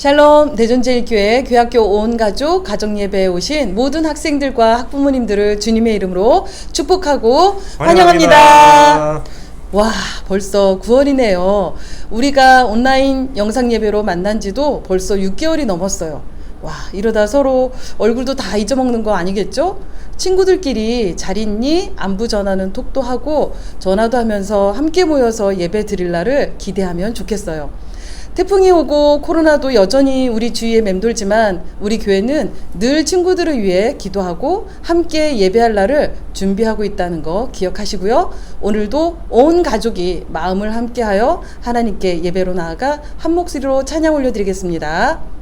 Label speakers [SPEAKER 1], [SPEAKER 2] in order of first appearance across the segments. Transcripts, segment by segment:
[SPEAKER 1] 샬롬 대전제일교회 교학교 온 가족 가정 예배에 오신 모든 학생들과 학부모님들을 주님의 이름으로 축복하고 환영합니다. 와, 벌써 9월이네요. 우리가 온라인 영상 예배로 만난 지도 벌써 6개월이 넘었어요. 와, 이러다 서로 얼굴도 다 잊어먹는 거 아니겠죠? 친구들끼리 잘 있니? 안부 전하는 톡도 하고 전화도 하면서 함께 모여서 예배 드릴 날을 기대하면 좋겠어요. 태풍이 오고 코로나도 여전히 우리 주위에 맴돌지만 우리 교회는 늘 친구들을 위해 기도하고 함께 예배할 날을 준비하고 있다는 거 기억하시고요. 오늘도 온 가족이 마음을 함께하여 하나님께 예배로 나아가 한 목소리로 찬양 올려드리겠습니다.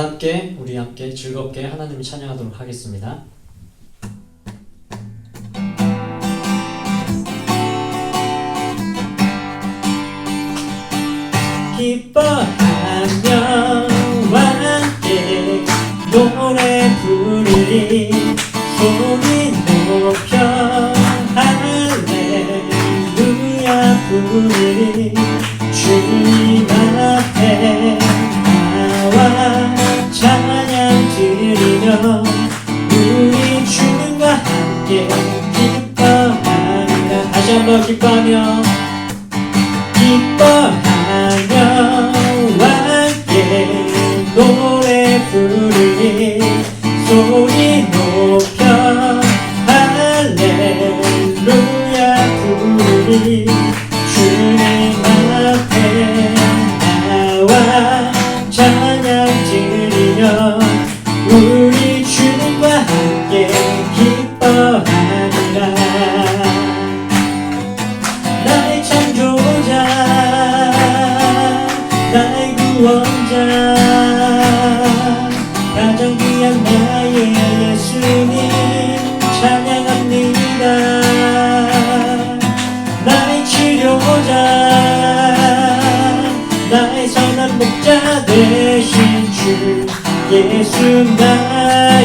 [SPEAKER 2] 다 함께 우리 함께 즐겁게 하나님을 찬양하도록 하겠습니다. 기뻐하며 함께 노래 부르리 소리 높여 할렐루야 부르리 주님 앞에 한번 기뻐하며 기뻐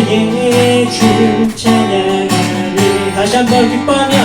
[SPEAKER 2] 나의 주 찬양하리. 다시 한번 기뻐하며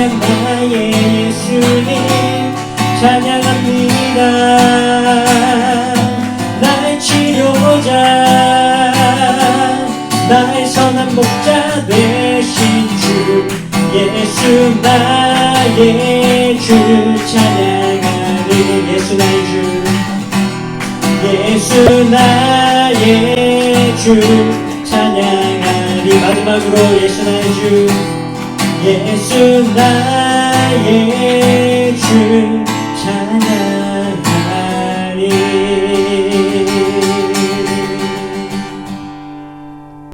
[SPEAKER 2] 찬양 나의 예수님 찬양합니다. 나의 치료자 나의 선한 목자 되신 주 예수 나의 주 찬양하리 예수 나의 주. 예수 나의 주 찬양하리. 마지막으로 예수 나의 주. 예수 나의 주 찬양하리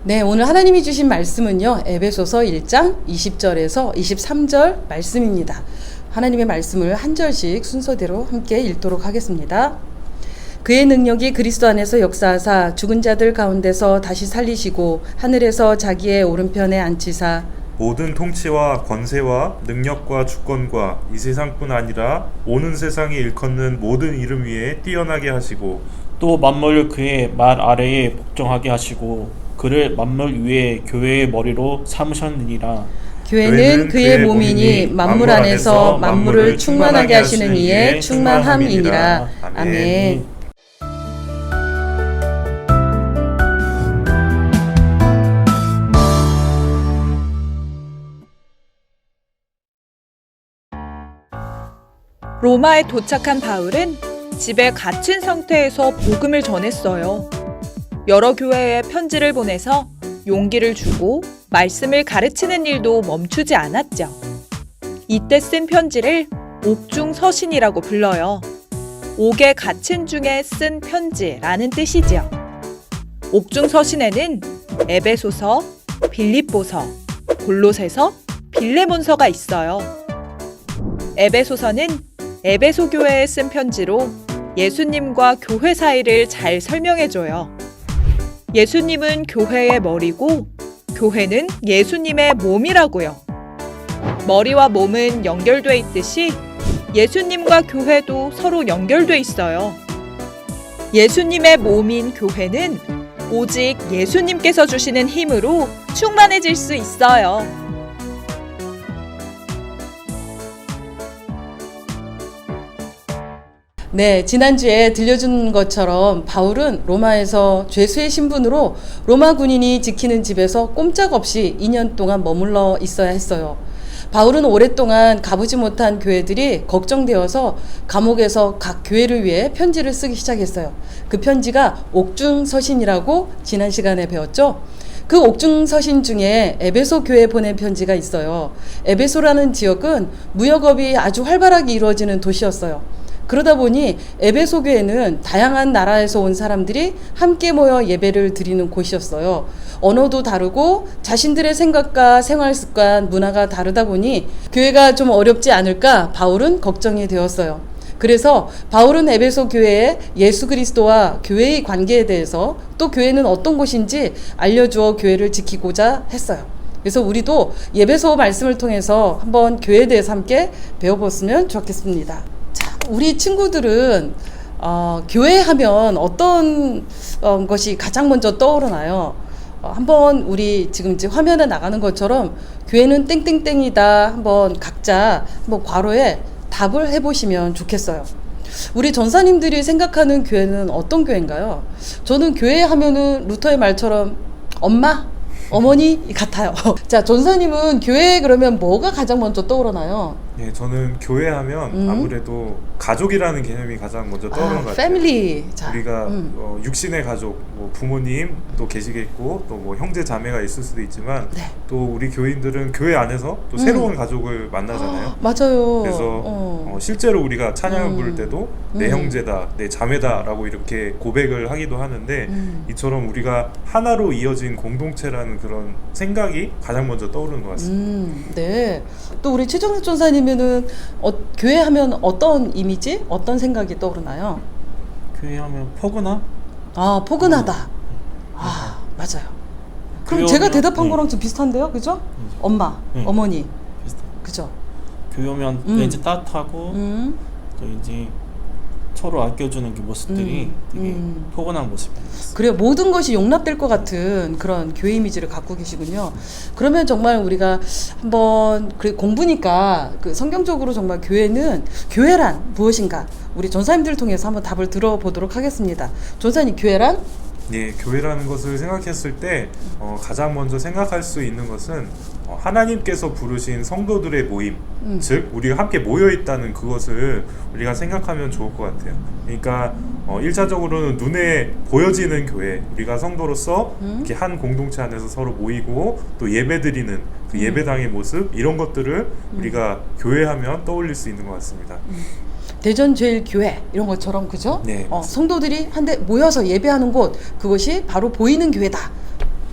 [SPEAKER 1] 네, 오늘 하나님이 주신 말씀은요. 에베소서 1장 20절에서 23절 말씀입니다. 하나님의 말씀을 한 절씩 순서대로 함께 읽도록 하겠습니다. 그의 능력이 그리스도 안에서 역사하사 죽은 자들 가운데서 다시 살리시고 하늘에서 자기의 오른편에 앉히사
[SPEAKER 3] 모든 통치와 권세와 능력과 주권과 이 세상뿐 아니라 오는 세상에 일컫는 모든 이름 위에 뛰어나게 하시고
[SPEAKER 4] 또 만물 그의 말 아래에 복종하게 하시고 그를 만물 위에 교회의 머리로 삼으셨느니라
[SPEAKER 1] 교회는 그의 몸이니 만물 안에서 만물을 충만하게 하시는 이의 충만함이니라. 아멘.
[SPEAKER 5] 로마에 도착한 바울은 집에 갇힌 상태에서 복음을 전했어요. 여러 교회에 편지를 보내서 용기를 주고 말씀을 가르치는 일도 멈추지 않았죠. 이때 쓴 편지를 옥중 서신이라고 불러요. 옥에 갇힌 중에 쓴 편지라는 뜻이지요. 옥중 서신에는 에베소서, 빌립보서, 골로새서, 빌레몬서가 있어요. 에베소서는 에베소 교회에 쓴 편지로 예수님과 교회 사이를 잘 설명해줘요. 예수님은 교회의 머리고 교회는 예수님의 몸이라고요. 머리와 몸은 연결돼 있듯이 예수님과 교회도 서로 연결돼 있어요. 예수님의 몸인 교회는 오직 예수님께서 주시는 힘으로 충만해질 수 있어요.
[SPEAKER 1] 네, 지난주에 들려준 것처럼 바울은 로마에서 죄수의 신분으로 로마 군인이 지키는 집에서 꼼짝없이 2년 동안 머물러 있어야 했어요. 바울은 오랫동안 가보지 못한 교회들이 걱정되어서 감옥에서 각 교회를 위해 편지를 쓰기 시작했어요. 그 편지가 옥중서신이라고 지난 시간에 배웠죠. 그 옥중서신 중에 에베소 교회에 보낸 편지가 있어요. 에베소라는 지역은 무역업이 아주 활발하게 이루어지는 도시였어요. 그러다 보니 에베소 교회는 다양한 나라에서 온 사람들이 함께 모여 예배를 드리는 곳이었어요. 언어도 다르고 자신들의 생각과 생활 습관, 문화가 다르다 보니 교회가 좀 어렵지 않을까 바울은 걱정이 되었어요. 그래서 바울은 에베소 교회에 예수 그리스도와 교회의 관계에 대해서 또 교회는 어떤 곳인지 알려주어 교회를 지키고자 했어요. 그래서 우리도 예배소 말씀을 통해서 한번 교회에 대해서 함께 배워봤으면 좋겠습니다. 자, 우리 친구들은 어, 교회 하면 어떤 어, 것이 가장 먼저 떠오르나요? 어, 한번 우리 지금 이제 화면에 나가는 것처럼 교회는 땡땡땡이다. 한번 각자 한번 괄호에 답을 해보시면 좋겠어요. 우리 전사님들이 생각하는 교회는 어떤 교회인가요? 저는 교회 하면은 루터의 말처럼 엄마, 어머니 같아요. 자, 전사님은 교회 그러면 뭐가 가장 먼저 떠오르나요?
[SPEAKER 3] 예, 저는 교회 하면
[SPEAKER 1] 음.
[SPEAKER 3] 아무래도 가족이라는 개념이 가장 먼저 떠오르는
[SPEAKER 1] 아,
[SPEAKER 3] 것 같아요.
[SPEAKER 1] 패밀리. 자,
[SPEAKER 3] 우리가
[SPEAKER 1] 음.
[SPEAKER 3] 어, 육신의 가족, 뭐 부모님도 계시겠고 또 뭐 형제 자매가 있을 수도 있지만
[SPEAKER 1] 네.
[SPEAKER 3] 또 우리 교인들은 교회 안에서 또
[SPEAKER 1] 음.
[SPEAKER 3] 새로운 가족을 만나잖아요.
[SPEAKER 1] 맞아요.
[SPEAKER 3] 그래서
[SPEAKER 1] 어.
[SPEAKER 3] 어, 실제로 우리가 찬양을
[SPEAKER 1] 음.
[SPEAKER 3] 부를 때도 내
[SPEAKER 1] 음.
[SPEAKER 3] 형제다, 내 자매다라고 이렇게 고백을 하기도 하는데
[SPEAKER 1] 음.
[SPEAKER 3] 이처럼 우리가 하나로 이어진 공동체라는 그런 생각이 가장 먼저 떠오르는 것 같습니다.
[SPEAKER 1] 음, 네. 또 우리 최정석 전사님 은 어, 교회 하면 어떤 이미지, 어떤 생각이 떠오르나요?
[SPEAKER 4] 교회 하면 포근함?
[SPEAKER 1] 아, 포근하다. 아, 맞아요. 그럼
[SPEAKER 4] 교회
[SPEAKER 1] 제가
[SPEAKER 4] 오면-
[SPEAKER 1] 대답한
[SPEAKER 4] 네.
[SPEAKER 1] 거랑 좀 비슷한데요, 그죠? 엄마,
[SPEAKER 4] 네.
[SPEAKER 1] 어머니,
[SPEAKER 4] 비슷해
[SPEAKER 1] 그죠?
[SPEAKER 4] 교회 오면
[SPEAKER 1] 음.
[SPEAKER 4] 왠지 따뜻하고
[SPEAKER 1] 음,
[SPEAKER 4] 또 이제 서로 아껴주는 그 모습들이
[SPEAKER 1] 음,
[SPEAKER 4] 되게
[SPEAKER 1] 음.
[SPEAKER 4] 포근한 모습이었어요
[SPEAKER 1] 그래요. 모든 것이 용납될 것 같은 그런 교회 이미지를 갖고 계시군요. 그러면 정말 우리가 한번 그 공부니까 그 성경적으로 정말 교회는 교회란 무엇인가? 우리 전사님들 통해서 한번 답을 들어보도록 하겠습니다. 전사님 교회란
[SPEAKER 3] 예, 교회라는 것을 생각했을 때 어, 가장 먼저 생각할 수 있는 것은 어, 하나님께서 부르신 성도들의 모임,
[SPEAKER 1] 음.
[SPEAKER 3] 즉 우리가 함께 모여 있다는 그것을 우리가 생각하면 좋을 것 같아요. 그러니까 어, 일차적으로는 눈에 보여지는 교회, 우리가 성도로서
[SPEAKER 1] 음.
[SPEAKER 3] 이렇게 한 공동체 안에서 서로 모이고 또 예배드리는
[SPEAKER 1] 음.
[SPEAKER 3] 그 예배당의 모습 이런 것들을 우리가 교회하면 떠올릴 수 있는 것 같습니다.
[SPEAKER 1] 대전제일교회 이런 것처럼 그죠?
[SPEAKER 3] 네,
[SPEAKER 1] 어. 성도들이 한데 모여서 예배하는 곳 그것이 바로 보이는 교회다.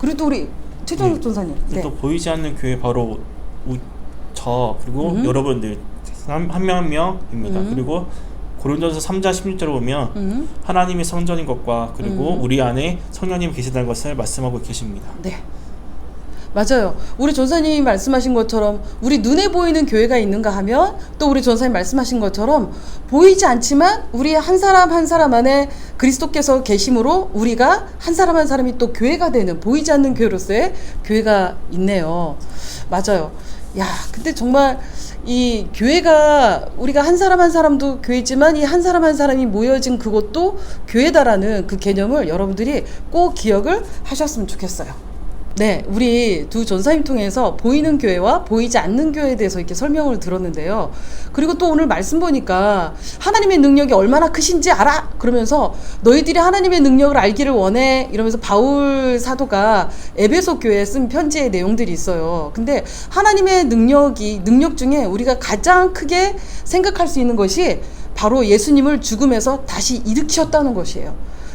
[SPEAKER 1] 그리고 또 우리 최종
[SPEAKER 4] 네.
[SPEAKER 1] 전사님. 네.
[SPEAKER 4] 또 보이지 않는 교회 바로 우, 저 그리고
[SPEAKER 1] 음.
[SPEAKER 4] 여러분들 한명한 명입니다.
[SPEAKER 1] 음.
[SPEAKER 4] 그리고 고린도서 3장 16절을 보면
[SPEAKER 1] 음.
[SPEAKER 4] 하나님이 성전인 것과 그리고
[SPEAKER 1] 음.
[SPEAKER 4] 우리 안에 성령님 계시다는 것을 말씀하고 계십니다.
[SPEAKER 1] 네. 맞아요. 우리 전사님이 말씀하신 것처럼 우리 눈에 보이는 교회가 있는가 하면 또 우리 전사님 말씀하신 것처럼 보이지 않지만 우리 한 사람 한 사람 안에 그리스도께서 계심으로 우리가 한 사람 한 사람이 또 교회가 되는 보이지 않는 교회로서의 교회가 있네요. 맞아요. 야, 근데 정말 이 교회가 우리가 한 사람 한 사람도 교회지만 이 한 사람 한 사람이 모여진 그것도 교회다라는 그 개념을 여러분들이 꼭 기억을 하셨으면 좋겠어요. 네, 우리 두 전사님 통해서 보이는 교회와 보이지 않는 교회에 대해서 이렇게 설명을 들었는데요. 그리고 또 오늘 말씀 보니까 하나님의 능력이 얼마나 크신지 알아? 그러면서 너희들이 하나님의 능력을 알기를 원해. 이러면서 바울 사도가 에베소 교회에 쓴 편지의 내용들이 있어요. 근데 하나님의 능력이, 능력 중에 우리가 가장 크게 생각할 수 있는 것이 바로 예수님을 죽음에서 다시 일으키셨다는 것이에요.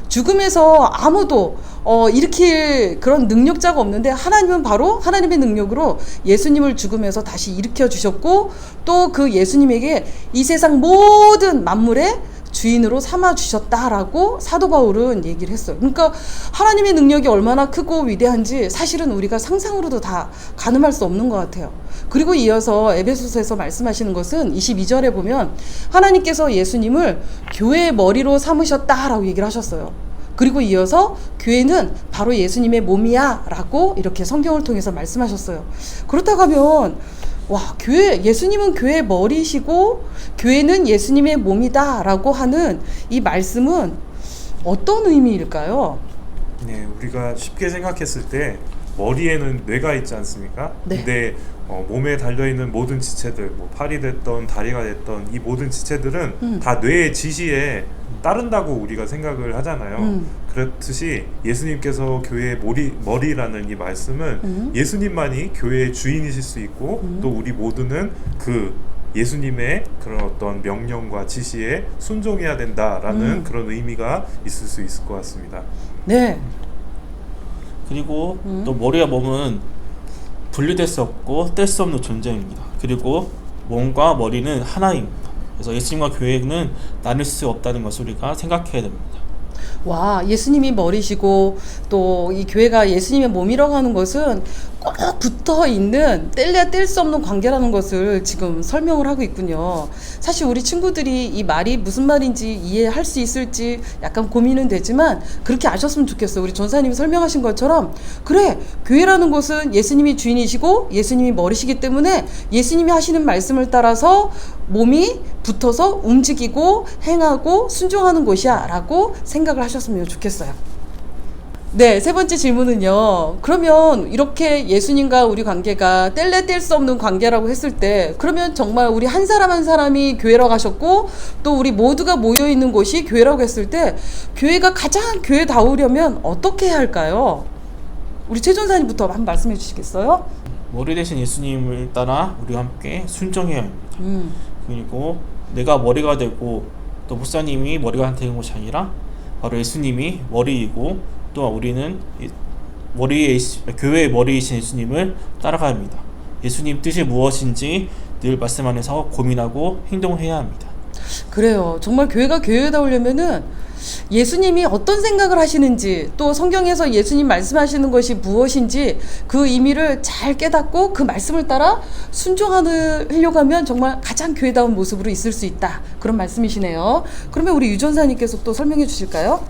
[SPEAKER 1] 죽음에서 아무도 어, 일으킬 그런 능력자가 없는데 하나님은 바로 하나님의 능력으로 예수님을 죽음에서 다시 일으켜 주셨고 또 그 예수님에게 이 세상 모든 만물의 주인으로 삼아 주셨다라고 사도 바울은 얘기를 했어요. 그러니까 하나님의 능력이 얼마나 크고 위대한지 사실은 우리가 상상으로도 다 가늠할 수 없는 것 같아요. 그리고 이어서 에베소서에서 말씀하시는 것은 22절에 보면 하나님께서 예수님을 교회의 머리로 삼으셨다라고 얘기를 하셨어요. 그리고 이어서 교회는 바로 예수님의 몸이야 라고 이렇게 성경을 통해서 말씀하셨어요. 그렇다고 하면 와, 교회, 예수님은 교회의 머리시고 교회는 예수님의 몸이다 라고 하는 이 말씀은 어떤 의미일까요?
[SPEAKER 3] 네, 우리가 쉽게 생각했을 때 머리에는 뇌가 있지 않습니까?
[SPEAKER 1] 네.
[SPEAKER 3] 근데 어, 몸에 달려 있는 모든 지체들, 뭐 팔이 됐던 다리가 됐던 이 모든 지체들은
[SPEAKER 1] 음.
[SPEAKER 3] 다 뇌의 지시에 따른다고 우리가 생각을 하잖아요.
[SPEAKER 1] 음.
[SPEAKER 3] 그렇듯이 예수님께서 교회의 머리, 머리라는 이 말씀은
[SPEAKER 1] 음.
[SPEAKER 3] 예수님만이 교회의 주인이실 수 있고
[SPEAKER 1] 음.
[SPEAKER 3] 또 우리 모두는 그 예수님의 그런 어떤 명령과 지시에 순종해야 된다라는
[SPEAKER 1] 음.
[SPEAKER 3] 그런 의미가 있을 수 있을 것 같습니다.
[SPEAKER 1] 네.
[SPEAKER 4] 그리고
[SPEAKER 1] 음.
[SPEAKER 4] 또 머리와 몸은 분리될 수 없고 뗄 수 없는 존재입니다. 그리고 몸과 머리는 하나입니다. 그래서 예수님과 교회는 나눌 수 없다는 것을 우리가 생각해야 됩니다.
[SPEAKER 1] 와, 예수님이 머리시고 또 이 교회가 예수님의 몸이라고 하는 것은 꼭 붙어 있는 뗄래야 뗄 수 없는 관계라는 것을 지금 설명을 하고 있군요. 사실 우리 친구들이 이 말이 무슨 말인지 이해할 수 있을지 약간 고민은 되지만 그렇게 아셨으면 좋겠어요. 우리 전사님이 설명하신 것처럼 그래, 교회라는 곳은 예수님이 주인이시고 예수님이 머리시기 때문에 예수님이 하시는 말씀을 따라서 몸이 붙어서 움직이고 행하고 순종하는 곳이야 라고 생각을 하셨으면 좋겠어요. 네, 세 번째 질문은요. 그러면 이렇게 예수님과 우리 관계가 뗄래 뗄 수 없는 관계라고 했을 때, 그러면 정말 우리 한 사람 한 사람이 교회라고 하셨고, 또 우리 모두가 모여 있는 곳이 교회라고 했을 때, 교회가 가장 교회다우려면 어떻게 해야 할까요? 우리 최전사님부터 한번 말씀해 주시겠어요?
[SPEAKER 4] 머리 대신 예수님을 따라 우리가 함께 순종해야 합니다.
[SPEAKER 1] 음,
[SPEAKER 4] 그리고 내가 머리가 되고 또 목사님이 머리가 되는 것이 아니라 바로 예수님이 머리이고 또 우리는 이- 머리의 교회의 머리이신 예수님을 따라가야 합니다. 예수님 뜻이 무엇인지 늘 말씀 안에서 고민하고 행동해야 합니다.
[SPEAKER 1] 그래요. 정말 교회가 교회다우려면은 예수님이 어떤 생각을 하시는지 또 성경에서 예수님 말씀하시는 것이 무엇인지 그 의미를 잘 깨닫고 그 말씀을 따라 순종하려고 하면 정말 가장 교회다운 모습으로 있을 수 있다. 그런 말씀이시네요. 그러면 우리 유전사님께서 또 설명해 주실까요?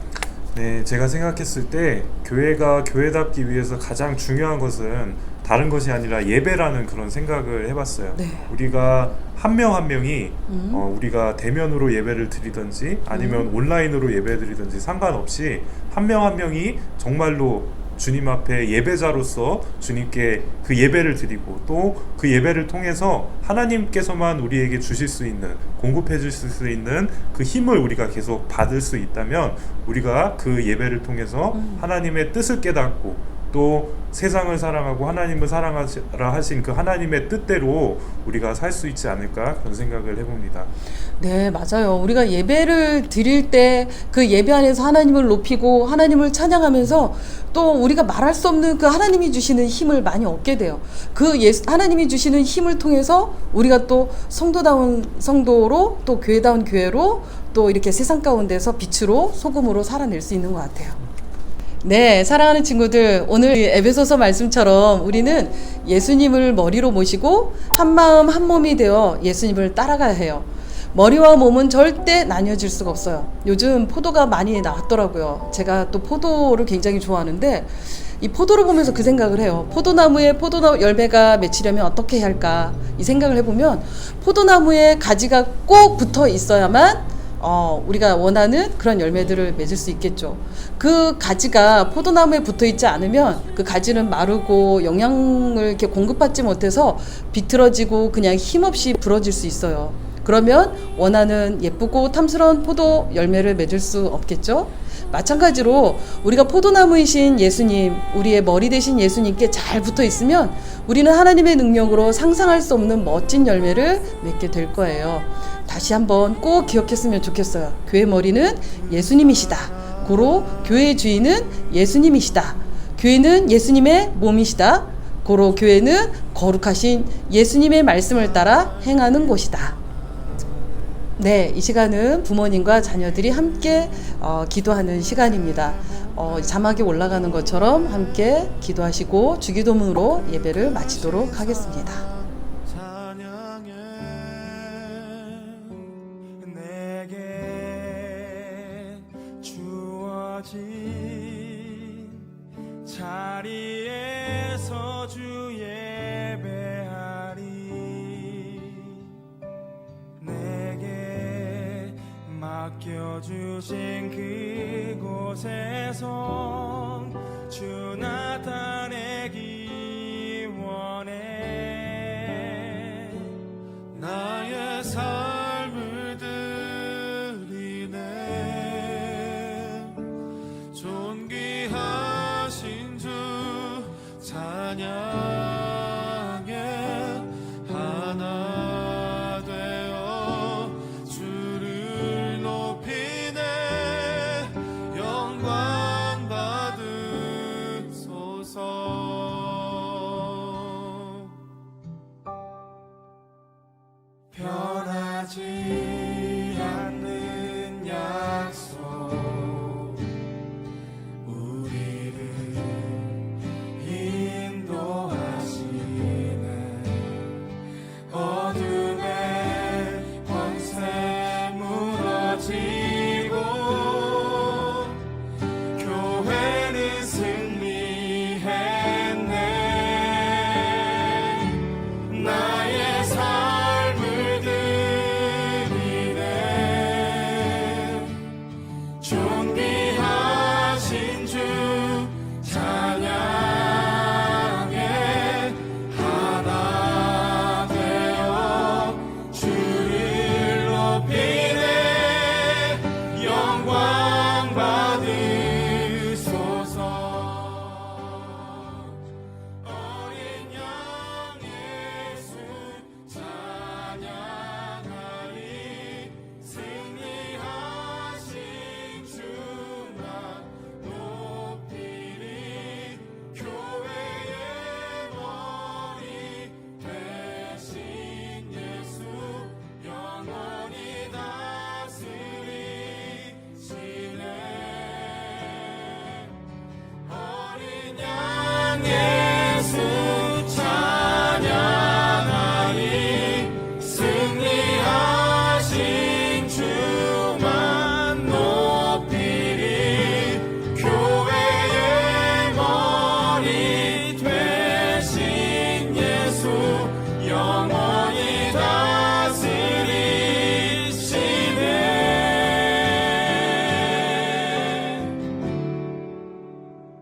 [SPEAKER 3] 네, 제가 생각했을 때 교회가 교회답기 위해서 가장 중요한 것은 다른 것이 아니라 예배라는 그런 생각을 해봤어요.
[SPEAKER 1] 네.
[SPEAKER 3] 우리가 한 명 한 명이
[SPEAKER 1] 음.
[SPEAKER 3] 어, 우리가 대면으로 예배를 드리든지 아니면 온라인으로 예배 드리든지 상관없이 한 명 한 명이 정말로 주님 앞에 예배자로서 주님께 그 예배를 드리고 또 그 예배를 통해서 하나님께서만 우리에게 주실 수 있는 공급해 주실 수 있는 그 힘을 우리가 계속 받을 수 있다면 우리가 그 예배를 통해서 하나님의 뜻을 깨닫고 또 세상을 사랑하고 하나님을 사랑하라 하신 그 하나님의 뜻대로 우리가 살 수 있지 않을까 그런 생각을 해봅니다.
[SPEAKER 1] 네, 맞아요. 우리가 예배를 드릴 때 그 예배 안에서 하나님을 높이고 하나님을 찬양하면서 또 우리가 말할 수 없는 그 하나님이 주시는 힘을 많이 얻게 돼요. 그 예수, 하나님이 주시는 힘을 통해서 우리가 또 성도다운 성도로 또 교회다운 교회로 또 이렇게 세상 가운데서 빛으로 소금으로 살아낼 수 있는 것 같아요. 네, 사랑하는 친구들, 오늘 이 에베소서 말씀처럼 우리는 예수님을 머리로 모시고 한 마음 한 몸이 되어 예수님을 따라가야 해요. 머리와 몸은 절대 나뉘어질 수가 없어요. 요즘 포도가 많이 나왔더라고요. 제가 또 포도를 굉장히 좋아하는데 이 포도를 보면서 그 생각을 해요. 포도나무에 포도 열매가 맺히려면 어떻게 해야 할까? 이 생각을 해보면 포도나무에 가지가 꼭 붙어 있어야만 어, 우리가 원하는 그런 열매들을 맺을 수 있겠죠. 그 가지가 포도나무에 붙어 있지 않으면 그 가지는 마르고 영양을 이렇게 공급받지 못해서 비틀어지고 그냥 힘없이 부러질 수 있어요. 그러면 원하는 예쁘고 탐스러운 포도 열매를 맺을 수 없겠죠? 마찬가지로 우리가 포도나무이신 예수님, 우리의 머리 대신 예수님께 잘 붙어 있으면 우리는 하나님의 능력으로 상상할 수 없는 멋진 열매를 맺게 될 거예요. 다시 한번 꼭 기억했으면 좋겠어요. 교회 머리는 예수님이시다. 고로 교회의 주인은 예수님이시다. 교회는 예수님의 몸이시다. 고로 교회는 거룩하신 예수님의 말씀을 따라 행하는 곳이다. 네, 이 시간은 부모님과 자녀들이 함께 어, 기도하는 시간입니다. 어, 자막이 올라가는 것처럼 함께 기도하시고 주기도문으로 예배를 마치도록 하겠습니다.
[SPEAKER 6] 주 나타 magic.